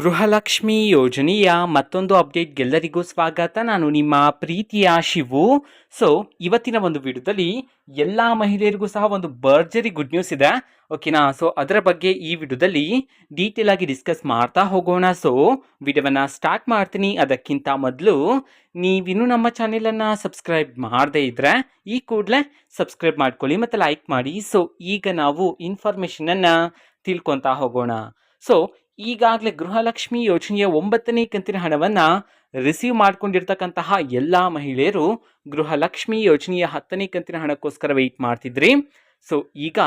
ಗೃಹಲಕ್ಷ್ಮಿ ಯೋಜನೆಯ ಮತ್ತೊಂದು ಅಪ್ಡೇಟ್ಗೆಲ್ಲರಿಗೂ ಸ್ವಾಗತ. ನಾನು ನಿಮ್ಮ ಪ್ರೀತಿಯ ಶಿವು. ಸೊ ಇವತ್ತಿನ ಒಂದು ವಿಡಿಯೋದಲ್ಲಿ ಎಲ್ಲ ಮಹಿಳೆಯರಿಗೂ ಸಹ ಒಂದು ಬರ್ಜರಿ ಗುಡ್ ನ್ಯೂಸ್ ಇದೆ. ಓಕೆನಾ ಸೊ ಅದರ ಬಗ್ಗೆ ಈ ವಿಡಿಯೋದಲ್ಲಿ ಡೀಟೇಲ್ ಆಗಿ ಡಿಸ್ಕಸ್ ಮಾಡ್ತಾ ಹೋಗೋಣ. ಸೊ ವಿಡಿಯೋವನ್ನು ಸ್ಟಾರ್ಟ್ ಮಾಡ್ತೀನಿ. ಅದಕ್ಕಿಂತ ಮೊದಲು ನೀವಿನ್ನೂ ನಮ್ಮ ಚಾನೆಲನ್ನು ಸಬ್ಸ್ಕ್ರೈಬ್ ಮಾಡದೇ ಇದ್ದರೆ ಈ ಕೂಡಲೇ ಸಬ್ಸ್ಕ್ರೈಬ್ ಮಾಡ್ಕೊಳ್ಳಿ ಮತ್ತು ಲೈಕ್ ಮಾಡಿ. ಸೊ ಈಗ ನಾವು ಇನ್ಫಾರ್ಮೇಷನನ್ನು ತಿಳ್ಕೊತಾ ಹೋಗೋಣ. ಸೊ ಈಗಾಗಲೇ ಗೃಹಲಕ್ಷ್ಮಿ ಯೋಜನೆಯ ಒಂಬತ್ತನೇ ಕಂತಿನ ಹಣವನ್ನು ರಿಸೀವ್ ಮಾಡ್ಕೊಂಡಿರ್ತಕ್ಕಂತಹ ಎಲ್ಲ ಮಹಿಳೆಯರು ಗೃಹಲಕ್ಷ್ಮಿ ಯೋಜನೆಯ ಹತ್ತನೇ ಕಂತಿನ ಹಣಕ್ಕೋಸ್ಕರ ವೆಯ್ಟ್ ಮಾಡ್ತಿದ್ರಿ. ಸೊ ಈಗ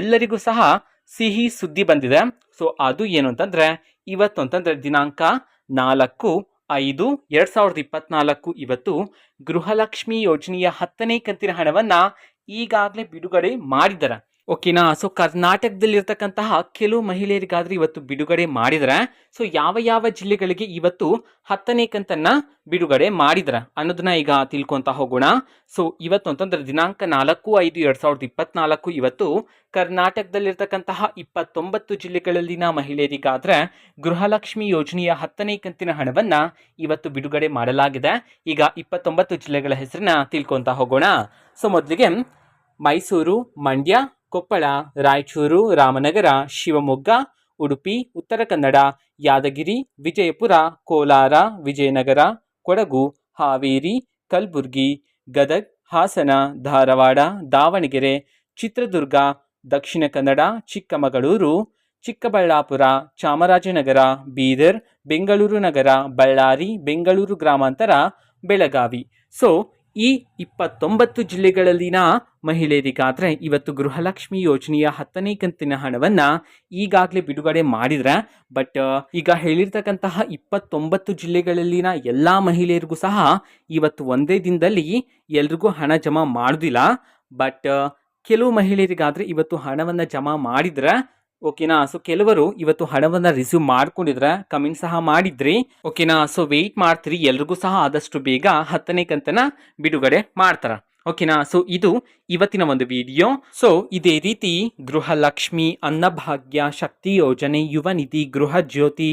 ಎಲ್ಲರಿಗೂ ಸಹ ಸಿಹಿ ಸುದ್ದಿ ಬಂದಿದೆ. ಸೊ ಅದು ಏನು ಅಂತಂದರೆ, ಇವತ್ತು ಅಂತಂದರೆ ದಿನಾಂಕ ನಾಲ್ಕು ಐದು ಎರಡು ಸಾವಿರದ ಇಪ್ಪತ್ನಾಲ್ಕು ಇವತ್ತು ಗೃಹಲಕ್ಷ್ಮಿ ಯೋಜನೆಯ ಹತ್ತನೇ ಕಂತಿನ ಹಣವನ್ನು ಈಗಾಗಲೇ ಬಿಡುಗಡೆ ಮಾಡಿದ್ದಾರೆ. ಓಕೆನಾ ಸೊ ಕರ್ನಾಟಕದಲ್ಲಿರ್ತಕ್ಕಂತಹ ಕೆಲವು ಮಹಿಳೆಯರಿಗಾದ್ರೆ ಇವತ್ತು ಬಿಡುಗಡೆ ಮಾಡಿದ್ರೆ. ಸೊ ಯಾವ ಯಾವ ಜಿಲ್ಲೆಗಳಿಗೆ ಇವತ್ತು ಹತ್ತನೇ ಕಂತನ್ನ ಬಿಡುಗಡೆ ಮಾಡಿದ್ರ ಅನ್ನೋದನ್ನ ಈಗ ತಿಳ್ಕೊಂತ ಹೋಗೋಣ. ಸೊ ಇವತ್ತು ಅಂತಂದ್ರೆ ದಿನಾಂಕ ನಾಲ್ಕು ಐದು ಎರಡ್ ಸಾವಿರದ ಇಪ್ಪತ್ನಾಲ್ಕು ಇವತ್ತು ಕರ್ನಾಟಕದಲ್ಲಿರ್ತಕ್ಕಂತಹ ಇಪ್ಪತ್ತೊಂಬತ್ತು ಜಿಲ್ಲೆಗಳಲ್ಲಿನ ಮಹಿಳೆಯರಿಗಾದ್ರೆ ಗೃಹಲಕ್ಷ್ಮಿ ಯೋಜನೆಯ ಹತ್ತನೇ ಕಂತಿನ ಹಣವನ್ನ ಇವತ್ತು ಬಿಡುಗಡೆ ಮಾಡಲಾಗಿದೆ. ಈಗ ಇಪ್ಪತ್ತೊಂಬತ್ತು ಜಿಲ್ಲೆಗಳ ಹೆಸರನ್ನ ತಿಳ್ಕೊಂತ ಹೋಗೋಣ. ಸೊ ಮೊದಲಿಗೆ ಮೈಸೂರು, ಮಂಡ್ಯ ಕೊಪ್ಪಳ, ರಾಯಚೂರು, ರಾಮನಗರ, ಶಿವಮೊಗ್ಗ, ಉಡುಪಿ, ಉತ್ತರ ಕನ್ನಡ, ಯಾದಗಿರಿ, ವಿಜಯಪುರ, ಕೋಲಾರ, ವಿಜಯನಗರ, ಕೊಡಗು, ಹಾವೇರಿ, ಕಲಬುರ್ಗಿ, ಗದಗ್, ಹಾಸನ, ಧಾರವಾಡ, ದಾವಣಗೆರೆ, ಚಿತ್ರದುರ್ಗ, ದಕ್ಷಿಣ ಕನ್ನಡ, ಚಿಕ್ಕಮಗಳೂರು, ಚಿಕ್ಕಬಳ್ಳಾಪುರ, ಚಾಮರಾಜನಗರ, ಬೀದರ್, ಬೆಂಗಳೂರು ನಗರ, ಬಳ್ಳಾರಿ, ಬೆಂಗಳೂರು ಗ್ರಾಮಾಂತರ, ಬೆಳಗಾವಿ. ಸೊ ಈ ಇಪ್ಪತ್ತೊಂಬತ್ತು ಜಿಲ್ಲೆಗಳಲ್ಲಿನ ಮಹಿಳೆಯರಿಗಾದರೆ ಇವತ್ತು ಗೃಹಲಕ್ಷ್ಮಿ ಯೋಜನೆಯ ಹತ್ತನೇ ಕಂತಿನ ಹಣವನ್ನು ಈಗಾಗಲೇ ಬಿಡುಗಡೆ ಮಾಡಿದರೆ, ಬಟ್ ಈಗ ಹೇಳಿರ್ತಕ್ಕಂತಹ ಇಪ್ಪತ್ತೊಂಬತ್ತು ಜಿಲ್ಲೆಗಳಲ್ಲಿನ ಎಲ್ಲ ಮಹಿಳೆಯರಿಗೂ ಸಹ ಇವತ್ತು ಒಂದೇ ದಿನದಲ್ಲಿ ಎಲ್ರಿಗೂ ಹಣ ಜಮಾ ಮಾಡೋದಿಲ್ಲ. ಬಟ್ ಕೆಲವು ಮಹಿಳೆಯರಿಗಾದರೆ ಇವತ್ತು ಹಣವನ್ನು ಜಮಾ ಮಾಡಿದ್ರೆ ಓಕೆನಾ? ಸೊ ಕೆಲವರು ಇವತ್ತು ಹಣವನ್ನು ರಿಸೀವ್ ಮಾಡ್ಕೊಂಡಿದ್ರೆ ಕಮೆಂಟ್ ಸಹ ಮಾಡಿದ್ರಿ. ಓಕೆನಾ? ಸೊ ವೆಯ್ಟ್ ಮಾಡ್ತೀರಿ. ಎಲ್ರಿಗೂ ಸಹ ಆದಷ್ಟು ಬೇಗ ಹತ್ತನೇ ಕಂತನ ಬಿಡುಗಡೆ ಮಾಡ್ತಾರ. ಓಕೆನಾ? ಸೊ ಇದು ಇವತ್ತಿನ ಒಂದು ವಿಡಿಯೋ ಸೊ ಇದೇ ರೀತಿ ಗೃಹಲಕ್ಷ್ಮಿ ಅನ್ನಭಾಗ್ಯ ಶಕ್ತಿ ಯೋಜನೆ ಯುವ ನಿಧಿ ಗೃಹ ಜ್ಯೋತಿ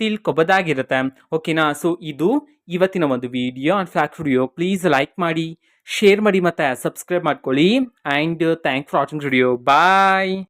ತಿಳ್ಕೊಬೋದಾಗಿರುತ್ತೆ. ಓಕೆನಾ ಸೊ ಇದು ಇವತ್ತಿನ ಒಂದು video and fact video please like ಮಾಡಿ ಶೇರ್ ಮಾಡಿ ಮತ್ತು ಸಬ್ಸ್ಕ್ರೈಬ್ ಮಾಡ್ಕೊಳ್ಳಿ. And thank for watching video bye